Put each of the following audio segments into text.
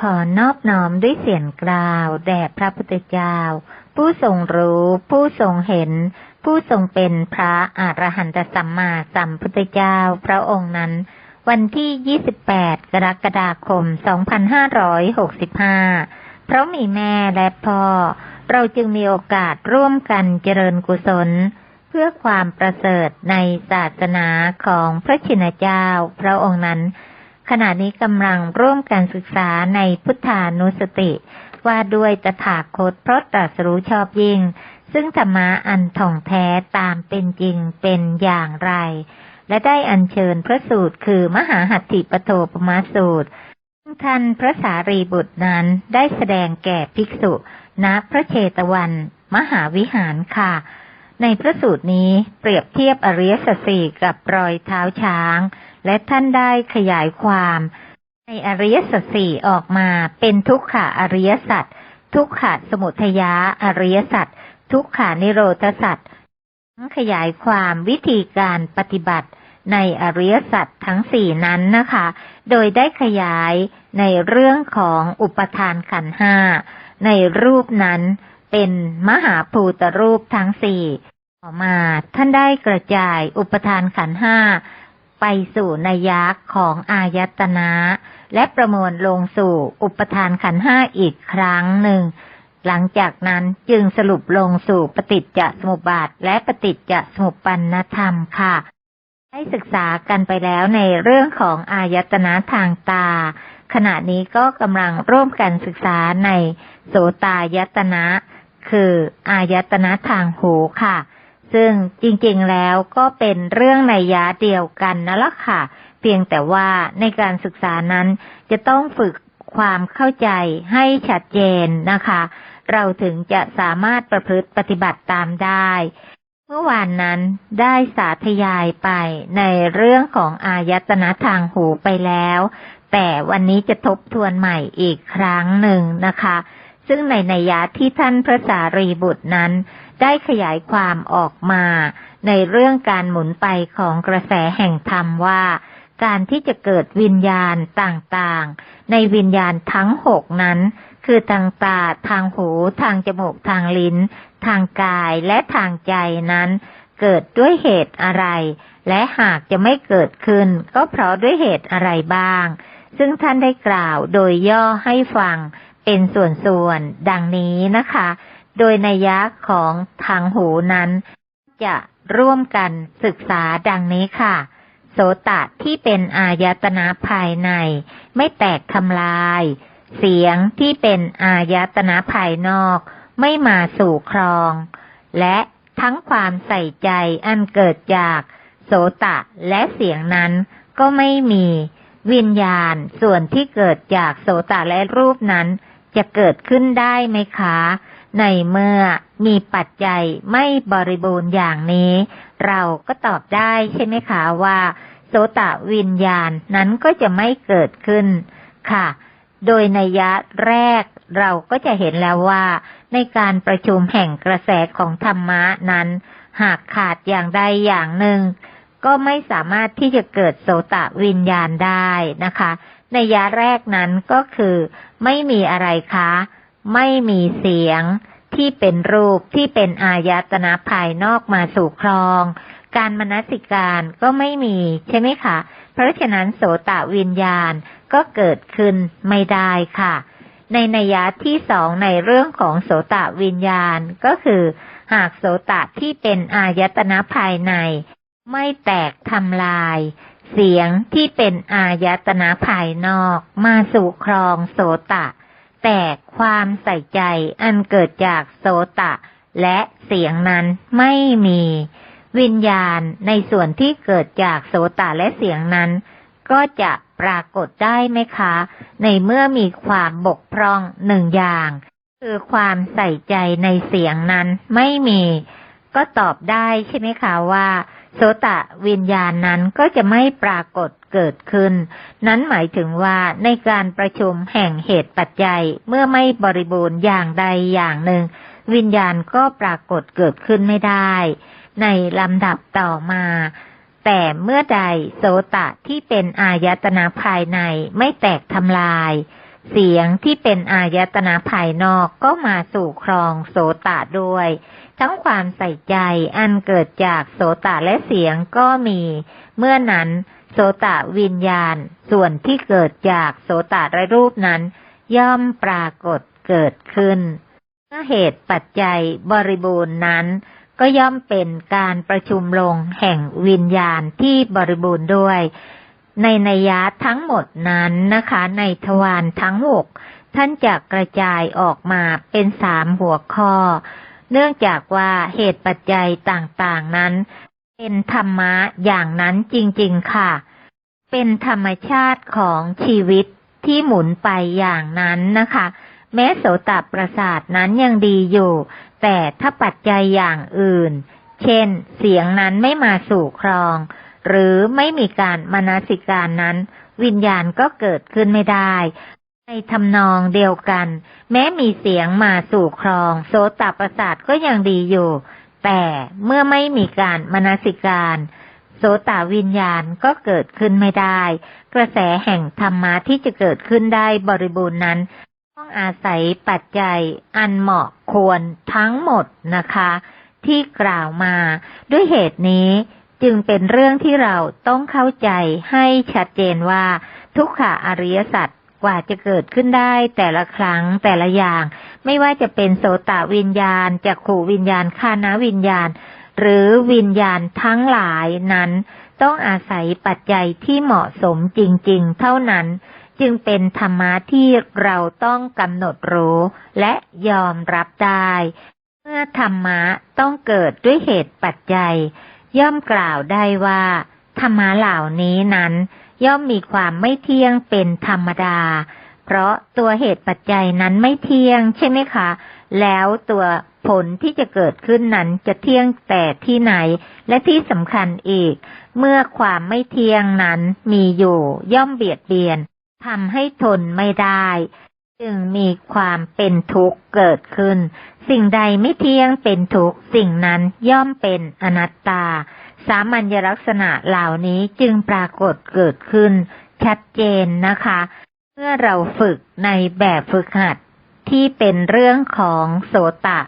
ขอนอบน้อมด้วยเสียงกล่าวแด่พระพุทธเจ้า ผู้ทรงรู้ ผู้ทรงเห็น ผู้ทรงเป็นพระอรหันตสัมมาสัมพุทธเจ้าพระองค์นั้น วันที่ 28 กรกฎาคม 2565 เพราะมีแม่และพ่อ เราจึงมีโอกาสร่วมกันเจริญกุศล เพื่อความประเสริฐในศาสนาของพระชินเจ้าพระองค์นั้น ขณะนี้กำลังร่วมกันศึกษาในพุทธานุสติ ว่าด้วยตถาคตเพราะตรัสรู้ชอบยิ่ง ซึ่งธรรมะอันท่องแท้ตามเป็นจริงเป็นอย่างไร และได้อัญเชิญพระสูตรคือมหาหัตถิปโทปมาสูตรท่านพระสารีบุตรนั้นได้แสดงแก่ภิกษุณพระเชตวัน มหาวิหารค่ะ ในพระสูตรนี้เปรียบเทียบอริยสัจสี่กับรอยเท้าช้าง และท่านได้ขยายความ ในอริยสัจสี่ออกมาเป็นทุกขะอริยสัจทุกขะสมุทยาอริยสัจทุกขานิโรธสัจทั้งขยายความวิธีการปฏิบัติในอริยสัจทั้งสี่นั้นนะคะ โดยได้ขยายในเรื่องของอุปทานขันห้า ในรูปนั้นเป็นมหาภูตรูปทั้งสี่ ต่อมาท่านได้กระจายอุปทานขันห้า ไปสู่นัยยะของอายตนะ และประมวลลงสู่อุปทานขันห้าอีกครั้งหนึ่ง หลังจากนั้นจึงสรุปลงสู่ปฏิจจสมุปบาทและปฏิจจสมุปปนธรรมค่ะได้ศึกษากันไปแล้วในเรื่องของอายตนะทางตา ขณะนี้ก็กำลังร่วมกันศึกษาในโสตายตนะ คืออายตนะทางหูค่ะ ซึ่งจริงๆแล้วก็เป็นเรื่องในยะเดียวกันนั่นแหละค่ะ เพียงแต่ว่าในการศึกษานั้นจะต้องฝึกความเข้าใจให้ชัดเจนนะคะ เราถึงจะสามารถประพฤติปฏิบัติตามได้ เมื่อวานนั้นได้สาธยายไปในเรื่องของอายตนะทางหูไปแล้ว แต่วันนี้จะทบทวนใหม่อีกครั้งหนึ่งนะคะ ซึ่งในนัยยะที่ท่านพระสารีบุตรนั้น ได้ขยายความออกมา ในเรื่องการหมุนไปของกระแสแห่งธรรมว่า การที่จะเกิดวิญญาณต่างๆ ในวิญญาณทั้งหกนั้น คือทางตาทางหู ทางจมูกทางลิ้น ทางกายและทางใจนั้น เกิดด้วยเหตุอะไร และหากจะไม่เกิดขึ้น ก็เพราะด้วยเหตุอะไรบ้าง ซึ่งท่านได้กล่าวโดยย่อให้ฟังเป็นส่วนๆ ดังนี้นะคะ โดยนัยยะของทางหูนั้น จะร่วมกันศึกษาดังนี้ค่ะ โสตะที่เป็นอายตนะภายใน ไม่แตกทำลาย เสียงที่เป็นอายตนะภายนอก ไม่มาสู่ครอง และทั้งความใส่ใจอันเกิดจาก โสตะและเสียงนั้นก็ไม่มีวิญญาณส่วนที่เกิดจากโสตะและรูปนั้น จะเกิดขึ้นได้ไหมคะ ในเมื่อมีปัจจัยไม่บริบูรณ์อย่างนี้ เราก็ตอบได้ใช่ไหมคะว่า โสตะวิญญาณนั้นก็จะไม่เกิดขึ้นค่ะ โดยในยะแรกเราก็จะเห็นแล้วว่า ในการประชุมแห่งกระแสของธรรมะนั้น หากขาดอย่างใดอย่างหนึ่ง ก็ไม่สามารถที่จะเกิดโสตะวิญญาณได้นะคะ ในยะแรกนั้นก็คือ ไม่มีอะไรคะ ไม่มีเสียงที่เป็นรูปที่เป็นอายตนะภายนอกมาสู่ครอง การมนสิการก็ไม่มีใช่ไหมคะ เพราะฉะนั้นโสตะวิญญาณก็เกิดขึ้นไม่ได้ค่ะ ในนัยยะที่สองในเรื่องของโสตะวิญญาณก็คือ หากโสตะที่เป็นอายตนะภายใน ไม่แตกทำลาย เสียงที่เป็นอายตนะภายนอก มาสู่ครองโสตะ แต่ความใส่ใจอันเกิดจากโสตะ และเสียงนั้นไม่มี วิญญาณในส่วนที่เกิดจากโสตะและเสียงนั้น ก็จะปรากฏได้ไหมคะ ในเมื่อมีความบกพร่องหนึ่งอย่าง คือความใส่ใจในเสียงนั้นไม่มี ก็ตอบได้ใช่ไหมคะว่า โสตะวิญญาณนั้นก็จะไม่ปรากฏเกิดขึ้น นั้นหมายถึงว่าในการประชุมแห่งเหตุปัจจัยเมื่อไม่บริบูรณ์อย่างใดอย่างหนึ่ง วิญญาณก็ปรากฏเกิดขึ้นไม่ได้ ในลำดับต่อมาแต่เมื่อใดโสตะที่เป็นอายตนะภายในไม่แตกทำลาย เสียงที่เป็นอายตนะภายนอกก็มาสู่ครองโสตะด้วย ทั้งความใส่ใจอันเกิดจากโสตะและเสียงก็มี เมื่อนั้นโสตะวิญญาณ ส่วนที่เกิดจากโสตะและรูปนั้น ย่อมปรากฏเกิดขึ้นเมื่อเหตุปัจจัยบริบูรณ์นั้น ก็ย่อมเป็นการประชุมลงแห่งวิญญาณที่บริบูรณ์ด้วย ในนัยยะทั้งหมดนั้นนะคะ ในทวารทั้งหกท่านจะกระจายออกมาเป็นสามหัวข้อ เนื่องจากว่าเหตุปัจจัยต่างๆนั้น เป็นธรรมะอย่างนั้นจริงๆค่ะ เป็นธรรมชาติของชีวิตที่หมุนไปอย่างนั้นนะคะ แม้โสตประสาทนั้นยังดีอยู่ แต่ถ้าปัจจัยอย่างอื่น เช่น เสียงนั้นไม่มาสู่ครอง หรือไม่มีการมนสิการนั้น วิญญาณก็เกิดขึ้นไม่ได้ ในทำนองเดียวกัน แม้มีเสียงมาสู่ครอง โสตประสาทก็ยังดีอยู่ แต่เมื่อไม่มีการมนสิการโสตวิญญาณก็เกิดขึ้นไม่ได้ กระแสแห่งธรรมะที่จะเกิดขึ้นได้บริบูรณ์นั้น ต้องอาศัยปัจจัยอันเหมาะควรทั้งหมดนะคะ ที่กล่าวมา ด้วยเหตุนี้ จึงเป็นเรื่องที่เราต้องเข้าใจให้ชัดเจนว่า ทุกขาอริยสัจกว่าจะเกิดขึ้นได้แต่ละครั้งแต่ละอย่าง ไม่ว่าจะเป็นโสตวิญญาณจักขูวิญญาณคานาวิญญาณ หรือวิญญาณทั้งหลายนั้น ต้องอาศัยปัจจัยที่เหมาะสมจริง ๆ เท่านั้น จึงเป็นธรรมะที่เราต้องกำหนดรู้ และยอมรับได้ เมื่อธรรมะต้องเกิดด้วยเหตุปัจจัย ย่อมกล่าวได้ว่า ธรรมะเหล่านี้นั้น ย่อมมีความไม่เที่ยงเป็นธรรมดา เพราะตัวเหตุปัจจัยนั้นไม่เที่ยงใช่ไหมคะ แล้วตัวผลที่จะเกิดขึ้นนั้นจะเที่ยงแต่ที่ไหน และที่สำคัญอีก เมื่อความไม่เที่ยงนั้นมีอยู่ย่อมเบียดเบียนทำให้ทนไม่ได้ จึงมีความเป็นทุกข์เกิดขึ้น สิ่งใดไม่เที่ยงเป็นทุกข์ สิ่งนั้นย่อมเป็นอนัตตา สามัญลักษณะเหล่านี้จึงปรากฏเกิดขึ้น ชัดเจนนะคะ เมื่อเราฝึกในแบบฝึกหัดที่เป็นเรื่องของโสตะ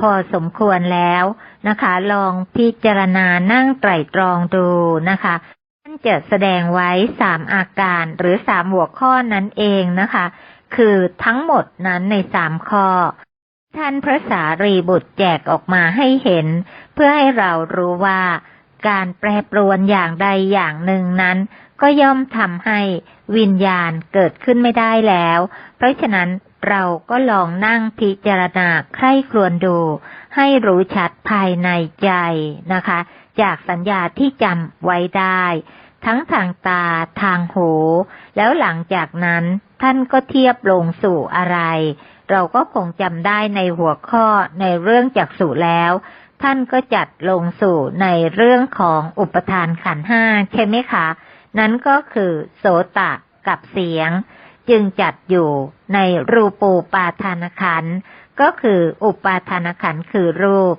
พอสมควรแล้วนะคะ ลองพิจารณานั่งไตรตรองดูนะคะท่านจะแสดงไว้สามอาการหรือสามหัวข้อนั้นเองนะคะ คือทั้งหมดนั้นในสามข้อ ท่านพระสารีบุตรแจกออกมาให้เห็น เพื่อให้เรารู้ว่าการแปรปรวนอย่างใดอย่างหนึ่งนั้น ก็ย่อมทำให้วิญญาณเกิดขึ้นไม่ได้แล้ว เพราะฉะนั้นเราก็ลองนั่งพิจารณาใคร่ครวญดู ให้รู้ชัดภายในใจนะคะ จากสัญญาที่จำไว้ได้ ทั้งทางตาทางหู แล้วหลังจากนั้น ท่านก็เทียบลงสู่อะไร เราก็คงจำได้ในหัวข้อในเรื่องจักษุแล้ว ท่านก็จัดลงสู่ในเรื่องของอุปทานขันห้าใช่ไหมคะ นั้นก็คือโสตะกับเสียง จึงจัดอยู่ในรูปูปาทานขันก็คืออุปาทานขันคือรูป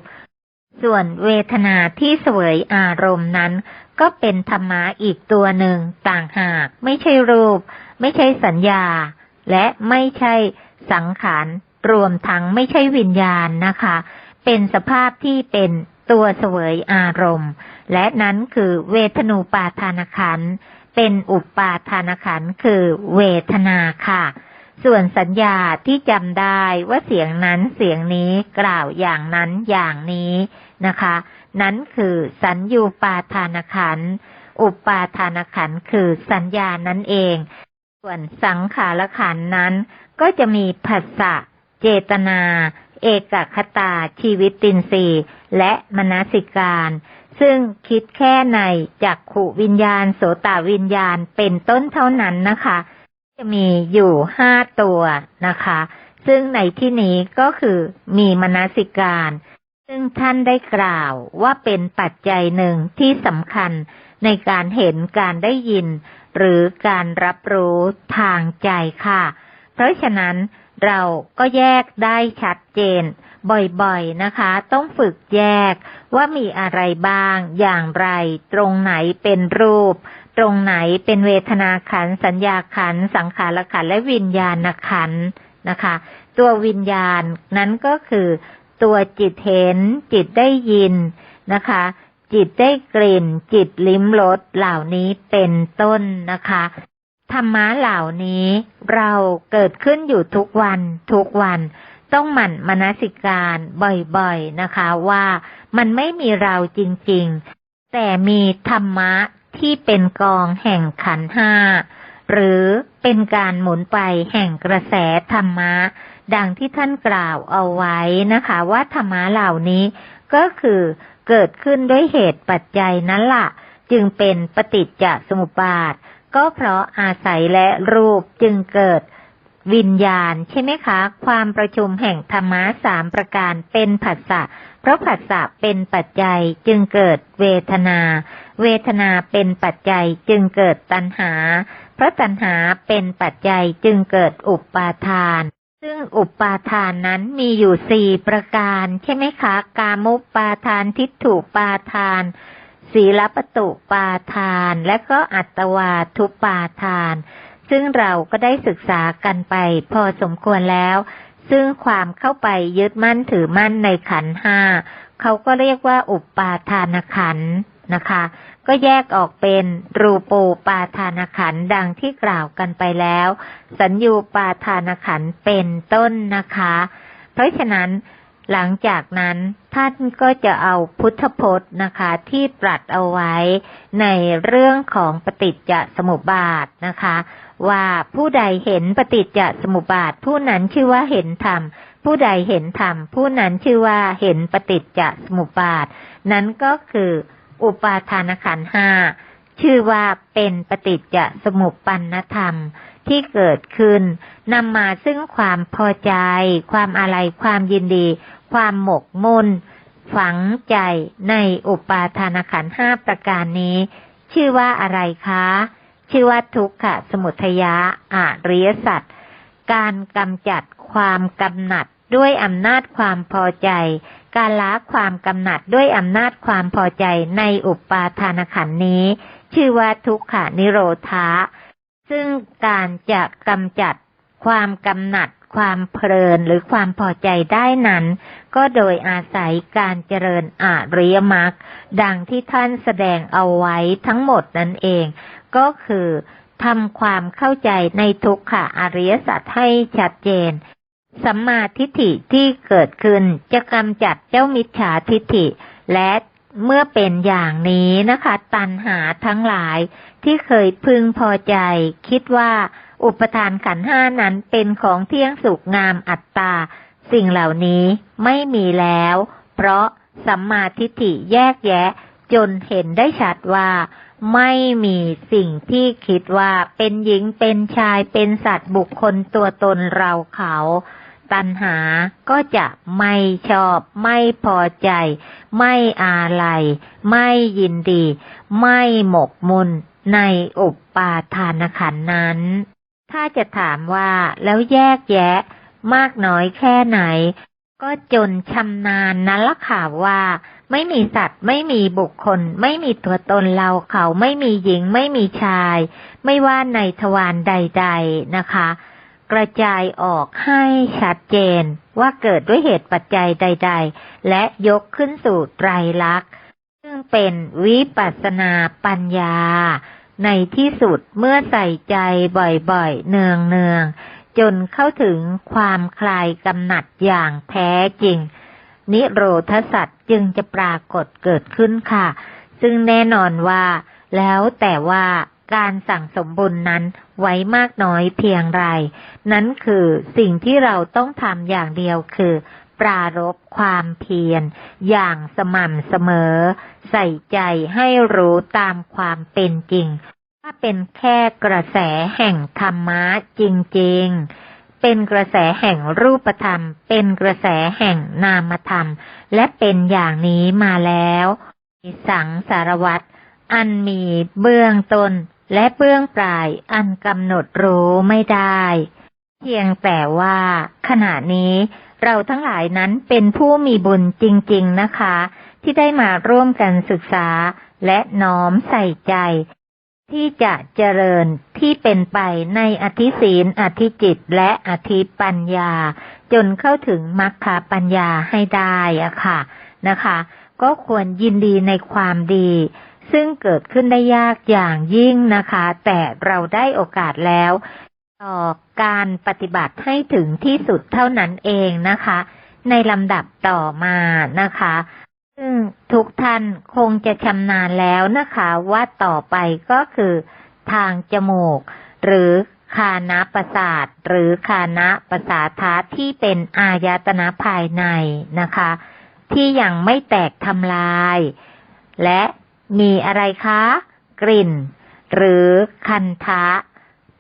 ส่วนเวทนาที่เสวยอารมณ์นั้น ก็เป็นธรรมะอีกตัวหนึ่งต่างหากไม่ใช่รูป ไม่ใช่สัญญา และไม่ใช่สังขาร รวมทั้งไม่ใช่วิญญาณนะคะ เป็นสภาพที่เป็นตัวเสวยอารมณ์ และนั้นคือเวทนูปาทานขันเป็นอุปาทานขันคือเวทนาค่ะ ส่วนสัญญาที่จำได้ว่าเสียงนั้นเสียงนี้กล่าวอย่างนั้นอย่างนี้นะคะ นั้นคือสัญญูปาทานขันอุปาทานขันคือสัญญานั่นเอง ส่วนสังขารขันนั้น ก็จะมีผัสสะ เจตนา เอกคตา ชีวิตตินรีและมนสิการ ซึ่งคิดแค่ในจักขุวิญญาณ โสตวิญญาณเป็นต้นเท่านั้นนะคะ จะมีอยู่ห้าตัวนะคะ ซึ่งในที่นี้ก็คือมีมนสิการ ซึ่งท่านได้กล่าวว่าเป็นปัจจัยหนึ่งที่สำคัญในการเห็นการได้ยิน หรือการรับรู้ทางใจค่ะ เพราะฉะนั้นเราก็แยกได้ชัดเจน บ่อยๆนะคะ ต้องฝึกแยกว่ามีอะไรบ้าง อย่างไร ตรงไหนเป็นรูป ตรงไหนเป็นเวทนาขัน สัญญาขัน สังขารขันและวิญญาณขันนะคะ ตัววิญญาณนั้นก็คือ ตัวจิตเห็น จิตได้ยินนะคะ จิตได้กลิ่น จิตลิ้มรสเหล่านี้เป็นต้นนะคะธรรมะเหล่านี้เราเกิดขึ้นอยู่ทุกวันทุกวัน ต้องหมั่นมนสิการบ่อยๆนะคะว่ามันไม่มีเราจริงๆ แต่มีธรรมะที่เป็นกองแห่งขันห้า หรือเป็นการหมุนไปแห่งกระแสธรรมะ ดังที่ท่านกล่าวเอาไว้นะคะ ว่าธรรมะเหล่านี้ก็คือเกิดขึ้นด้วยเหตุปัจจัยนั้นละ่ะ จึงเป็นปฏิจจสมุปบาท ก็เพราะอาศัยและรูปจึงเกิดวิญญาณใช่ไหมคะ ความประชุมแห่งธรรมะสามประการเป็นผัสสะเพราะผัสสะเป็นปัจจัยจึงเกิดเวทนา เวทนาเป็นปัจจัยจึงเกิดตัณหา เพราะตัณหาเป็นปัจจัยจึงเกิดอุปาทาน ซึ่งอุปาทานนั้นมีอยู่สี่ประการ ใช่ไหมคะ กามุปาทานทิฏฐุปาทาน ศีลปตุปาทาน และก็อัตวาทุปาทาน ซึ่งเราก็ได้ศึกษากันไปพอสมควรแล้ว ซึ่งความเข้าไปยึดมั่นถือมั่นในขันห้า เขาก็เรียกว่าอุปาทานขันธ์ นะคะ ก็แยกออกเป็นรูปูปาทานขันดังที่กล่าวกันไปแล้ว สัญญูปาทานขันเป็นต้นนะคะ เพราะฉะนั้นหลังจากนั้นท่านก็จะเอาพุทธพจน์นะคะ ที่ตรัสเอาไว้ในเรื่องของปฏิจจสมุปบาทนะคะ ว่าผู้ใดเห็นปฏิจจสมุปบาท ผู้นั้นชื่อว่าเห็นธรรม ผู้ใดเห็นธรรม ผู้นั้นชื่อว่าเห็นปฏิจจสมุปบาท นั้นก็คือ อุปาทานขันห้าชื่อว่าเป็นปฏิจจสมุปปนธรรมที่เกิดขึ้นนำมาซึ่งความพอใจ ความอะไรความยินดี ความหมกมุ่น ฝังใจในอุปาทานขันห้าประการนี้ ชื่อว่าอะไรคะ ชื่อว่าทุกขะสมุทยะอริยสัจการกำจัดความกำหนัดด้วยอำนาจความพอใจ การละความกำหนัดด้วยอำนาจความพอใจในอุปาทานขันธ์นี้ ชื่อว่าทุกขานิโรธาซึ่งการจะกำจัดความกำหนัดความเพลินหรือความพอใจได้นั้น ก็โดยอาศัยการเจริญอาริยมรรคดังที่ท่านแสดงเอาไว้ทั้งหมดนั่นเอง ก็คือทำความเข้าใจในทุกขะอริยสัจให้ชัดเจน สัมมาทิฏฐิที่เกิดขึ้นจะกำจัดเจ้ามิจฉาทิฏฐิ และเมื่อเป็นอย่างนี้นะคะ ตัณหาทั้งหลายที่เคยพึงพอใจ คิดว่าอุปทานขันห้านั้นเป็นของเที่ยงสุขงามอัตตา สิ่งเหล่านี้ไม่มีแล้ว เพราะสัมมาทิฏฐิแยกแยะ จนเห็นได้ชัดว่า ไม่มีสิ่งที่คิดว่าเป็นหญิงเป็นชายเป็นสัตว์บุคคลตัวตนเราเขา ตัณหา ก็จะไม่ชอบ ไม่พอใจ ไม่อาลัย ไม่ยินดี ไม่หมกมุ่นในอุปปาทานขันนั้น ถ้าจะถามว่าแล้วแยกแยะ มากน้อยแค่ไหน ก็จนชำนาญนั้นละค่ะว่า ไม่มีสัตว์ ไม่มีบุคคล ไม่มีตัวตนเราเขา ไม่มีหญิง ไม่มีชาย ไม่ว่าในทวารใด ๆนะคะ กระจายออกให้ชัดเจนว่าเกิดด้วยเหตุปัจจัยใด ๆ และยกขึ้นสู่ไตรลักษณ์ ซึ่งเป็นวิปัสสนาปัญญา ในที่สุดเมื่อใส่ใจบ่อยๆ เนืองๆ จนเข้าถึงความคลายกำหนัดอย่างแท้จริง นิโรธสัตว์จึงจะปรากฏเกิดขึ้นค่ะ ซึ่งแน่นอนว่าแล้วแต่ว่า การสั่งสมบุญนั้นไว้มากน้อยเพียงไร นั้นคือสิ่งที่เราต้องทำอย่างเดียวคือ ปรารบความเพียร อย่างสม่ำเสมอ ใส่ใจให้รู้ตามความเป็นจริงถ้าเป็นแค่กระแสแห่งธรรมะจริง ๆเป็นกระแสแห่งรูปธรรม เป็นกระแสแห่งนามธรรม และเป็นอย่างนี้มาแล้ว สังสารวัตรอันมีเบื้องต้น และเบื้องปลายอันกำหนดรู้ไม่ได้ เพียงแต่ว่า ขณะนี้เราทั้งหลายนั้นเป็นผู้มีบุญจริงๆนะคะ ที่ได้มาร่วมกันศึกษาและน้อมใส่ใจ ที่จะเจริญที่เป็นไปในอธิศีลอธิจิตและอธิปัญญา จนเข้าถึงมรรคปัญญาให้ได้อะค่ะนะคะ ก็ควรยินดีในความดี ซึ่งเกิดขึ้นได้ยากอย่างยิ่งนะคะ แต่เราได้โอกาสแล้ว ต่อการปฏิบัติให้ถึงที่สุดเท่านั้นเองนะคะ ในลำดับต่อมานะคะ ซึ่งทุกท่านคงจะชำนาญแล้วนะคะ ว่าต่อไปก็คือทางจมูก หรือคานาประสาท หรือคานะประสาทาที่เป็นอายตนะภายในนะคะ ที่ยังไม่แตกทำลาย และ มีอะไรคะ กลิ่น หรือคันทะ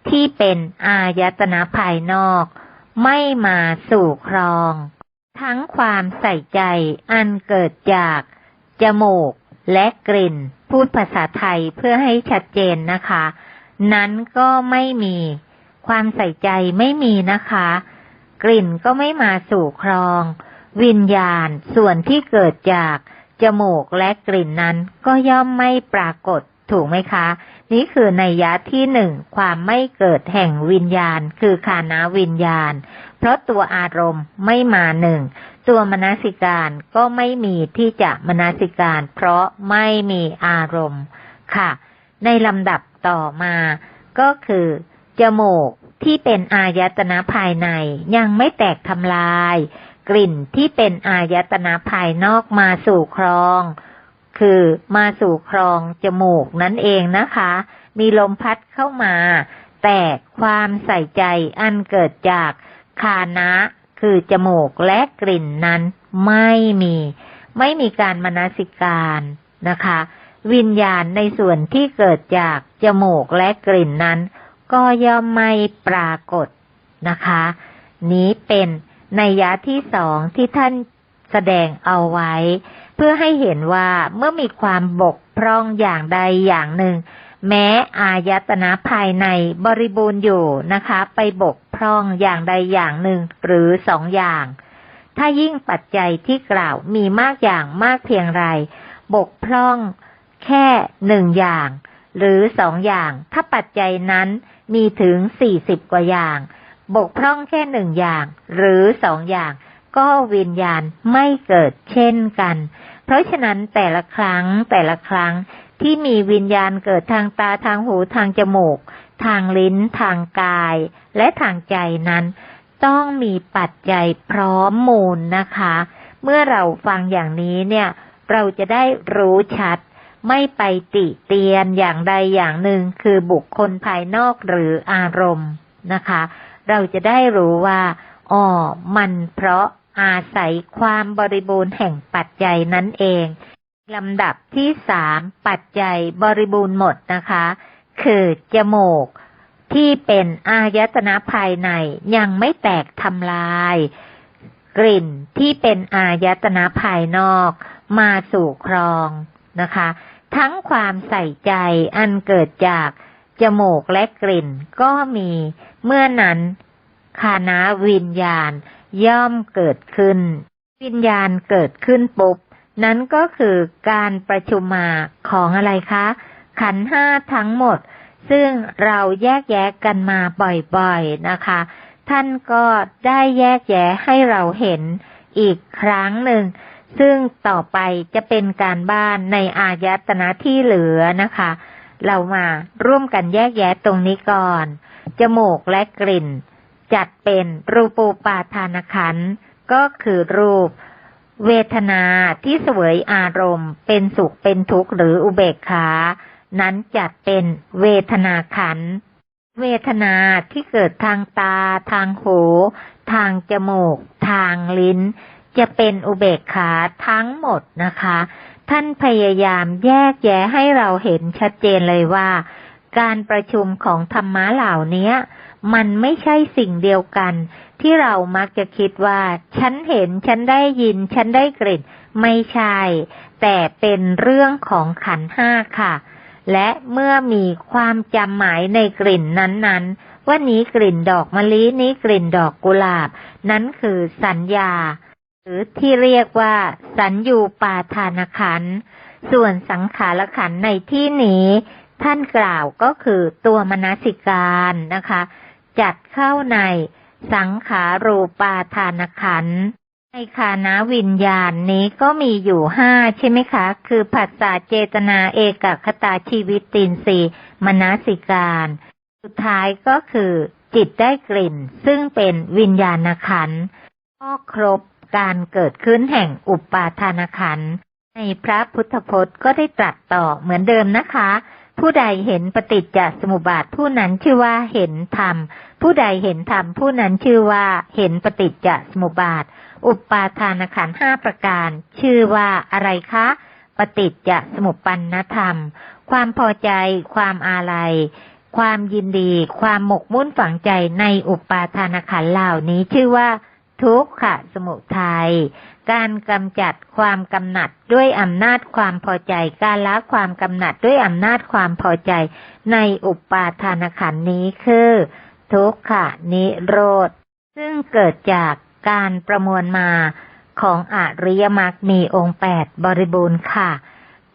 ที่เป็นอายตนะภายนอก ไม่มาสู่ครอง ทั้งความใส่ใจอันเกิดจาก จมูกและกลิ่น พูดภาษาไทยเพื่อให้ชัดเจนนะคะ นั้นก็ไม่มี ความใส่ใจไม่มีนะคะ กลิ่นก็ไม่มาสู่ครอง วิญญาณส่วนที่เกิดจาก จมูกและกลิ่นนั้นก็ย่อมไม่ปรากฏถูกไหมคะ นี่คือในยะที่หนึ่งความไม่เกิดแห่งวิญญาณ คือคานาวิญญาณ เพราะตัวอารมณ์ไม่มาหนึ่งตัวมนสิการก็ไม่มีที่จะมนสิการ เพราะไม่มีอารมณ์ค่ะ ในลำดับต่อมา ก็คือจมูกที่เป็นอายตนะภายในยังไม่แตกทำลาย กลิ่นที่เป็นอายตนะภายนอกมาสู่ครอง คือมาสู่ครองจมูกนั่นเองนะคะ มีลมพัดเข้ามา แต่ความใส่ใจอันเกิดจากคานะคือจมูกและกลิ่นนั้นไม่มี ไม่มีการมนสิการนะคะ วิญญาณในส่วนที่เกิดจากจมูกและกลิ่นนั้น ก็ย่อมไม่ปรากฏนะคะ นี้เป็น ในยะที่สองที่ท่านแสดงเอาไว้ เพื่อให้เห็นว่าเมื่อมีความบกพร่องอย่างใดอย่างหนึ่ง แม้อายตนะภายในบริบูรณ์อยู่นะคะ ไปบกพร่องอย่างใดอย่างหนึ่งหรือสองอย่าง ถ้ายิ่งปัจจัยที่กล่าวมีมากอย่างมากเพียงไร บกพร่องแค่หนึ่งอย่าง หรือสองอย่าง ถ้าปัจจัยนั้นมีถึงสี่สิบกว่าอย่าง บกพร่องแค่หนึ่งอย่าง หรือสองอย่าง ก็วิญญาณไม่เกิดเช่นกัน เพราะฉะนั้นแต่ละครั้งแต่ละครั้งที่มีวิญญาณเกิดทางตาทางหูทางจมูก ทางลิ้น ทางกาย และทางใจนั้น ต้องมีปัจจัยพร้อมมูลนะคะ เมื่อเราฟังอย่างนี้เนี่ย เราจะได้รู้ชัด ไม่ไปติเตียนอย่างใดอย่างหนึ่งคือบุคคลภายนอกหรืออารมณ์นะคะ เราจะได้รู้ว่าอ๋อมันเพราะอาศัยความบริบูรณ์แห่งปัจจัยนั้นเองลำดับที่สามปัจจัยบริบูรณ์หมดนะคะ คือจมูกที่เป็นอายตนะภายในยังไม่แตกทำลาย กลิ่นที่เป็นอายตนะภายนอกมาสู่ครองนะคะ ทั้งความใส่ใจอันเกิดจากจมูกและกลิ่นก็มี เมื่อนั้นคานาวิญญาณย่อมเกิดขึ้น วิญญาณเกิดขึ้นปุ๊บ นั้นก็คือการประชุมมาของอะไรคะ ขันห้าทั้งหมด ซึ่งเราแยกแยะกันมาบ่อยๆนะคะ ท่านก็ได้แยกแยะให้เราเห็นอีกครั้งหนึ่ง ซึ่งต่อไปจะเป็นการบ้านในอายตนะที่เหลือนะคะ เรามาร่วมกันแยกแยะตรงนี้ก่อน จมูกและกลิ่น จัดเป็นรูปูปาทานขันก็คือรูป เวทนาที่เสวยอารมณ์ เป็นสุขเป็นทุกข์หรืออุเบกขา นั้นจัดเป็นเวทนาขันเวทนาที่เกิดทางตา ทางหู ทางจมูก ทางลิ้น จะเป็นอุเบกขาทั้งหมดนะคะ ท่านพยายามแยกแยะให้เราเห็นชัดเจนเลยว่า การประชุมของธรรมะเหล่านี้มันไม่ใช่สิ่งเดียวกัน ที่เรามักจะคิดว่า ฉันเห็นฉันได้ยิน ฉันได้กลิ่น ไม่ใช่ แต่เป็นเรื่องของขันห้าค่ะ และเมื่อมีความจำหมายในกลิ่นนั้นๆ ว่านี้กลิ่นดอกมะลินี้กลิ่นดอกกุหลาบ นั้นคือสัญญา หรือที่เรียกว่า สัญญูปาทานขันส่วนสังขารขันในที่นี้ ท่านกล่าวก็คือตัวมนสิการนะคะ จัดเข้าในสังขารูปาทานขันในคานะวิญญาณนี้ก็มีอยู่ห้าใช่ไหมคะ คือผัสสะเจตนาเอกคตาชีวิตตินสีมนสิการ สุดท้ายก็คือจิตได้กลิ่น ซึ่งเป็นวิญญาณขันก็ครบการเกิดขึ้นแห่งอุปาทานขันในพระพุทธพจน์ก็ได้ตรัสต่อเหมือนเดิมนะคะ ผู้ใดเห็นปฏิจจสมุปบาทผู้นั้นชื่อว่าเห็นธรรม ผู้ใดเห็นธรรมผู้นั้นชื่อว่าเห็นปฏิจจสมุปบาท อุปาทานขันห้าประการ ชื่อว่าอะไรคะ ปฏิจจสมุปปันนธรรม ความพอใจ ความอาลัย ความยินดี ความหมกมุ่นฝังใจในอุปาทานขันเหล่านี้ชื่อว่า ทุกขะสมุทัย การกำจัดความกำหนัดด้วยอำนาจความพอใจ การละความกำหนัดด้วยอำนาจความพอใจ ในอุปาทานขันธ์นี้คือ ทุกขะนิโรธ ซึ่งเกิดจากการประมวลมาของอริยมรรคมีองค์แปดบริบูรณ์ค่ะ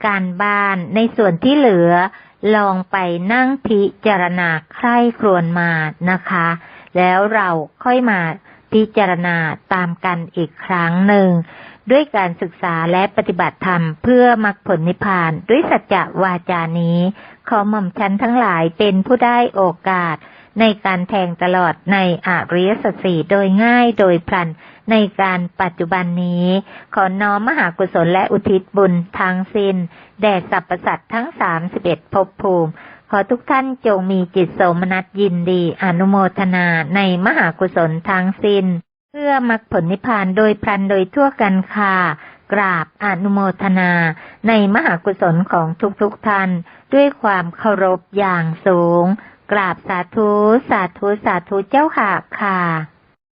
การบ้านในส่วนที่เหลือลองไปนั่งพิจารณาใคร่ครวญมานะคะ แล้วเราค่อยมา พิจารณาตามกันอีกครั้งหนึ่ง ด้วยการศึกษาและปฏิบัติธรรมเพื่อมรรคผลนิพพานด้วยสัจจะวาจานี้ ขอหม่อมชันทั้งหลายเป็นผู้ได้โอกาส ในการแทงตลอดในอริยสัจสี่โดยง่ายโดยพลันในการปัจจุบันนี้ ขอน้อมมหากุศลและอุทิศบุญทั้งสิ้น แด่สรรพสัตว์ทั้งสามสิบเอ็ดภพภูมิ ขอทุกท่านจงมีจิตโสมนัสยินดีอนุโมทนาในมหากุศลทั้งสิ้น เพื่อมรรคผลนิพพานโดยพลันโดยทั่วกันค่ะ กราบอนุโมทนาในมหากุศลของทุกๆทท่าน ด้วยความเคารพอย่างสูง กราบสาธุ สาธุ สาธุเจ้าค่ะค่ะ